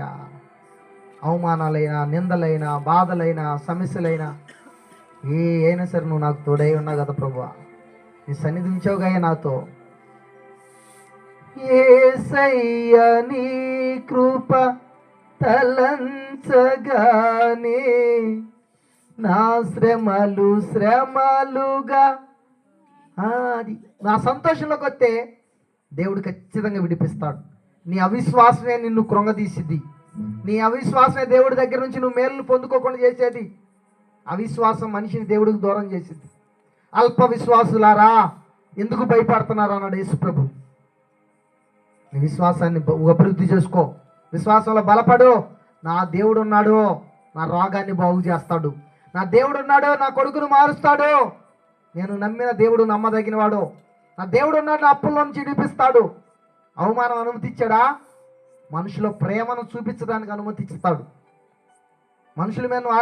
అయ్యా అవమానాలైనా నిందలైనా బాధలైనా సమస్యలైనా ఏ అయినా సరే నువ్వు నాకు తోడై ఉన్నావు కదా ప్రభు నీ సన్నిధి ఉంచావుగా నాతో. ఏసయ్య నీ కృప తలంచగానే నా శ్రమలు శ్రమలుగా. అది నా సంతోషంలోకి వస్తే దేవుడు ఖచ్చితంగా విడిపిస్తాడు. నీ అవిశ్వాసమే నిన్ను కృంగదీసిద్ది నీ అవిశ్వాసమే దేవుడి దగ్గర నుంచి నువ్వు మేలు పొందుకోకుండా చేసేది. అవిశ్వాసం మనిషిని దేవుడికి దూరం చేసింది. అల్ప విశ్వాసులారా ఎందుకు భయపడుతున్నారు అన్నాడు యేసుప్రభు. నీ విశ్వాసాన్ని అభివృద్ధి చేసుకో. విశ్వాసంలో బలపడు. నా దేవుడు ఉన్నాడు నా రోగాన్ని బాగు చేస్తాడు. నా దేవుడు ఉన్నాడు నా కొడుకును మారుస్తాడు. నేను నమ్మిన దేవుడు నమ్మదగినవాడు. నా దేవుడు ఉన్నాడు నా అప్పుల్లోంచి విడిపిస్తాడు. అవమానం అనుమతిచ్చాడా మనుషుల ప్రేమను చూపించడానికి అనుమతిస్తాడు. మనుషుల మీద నువ్వు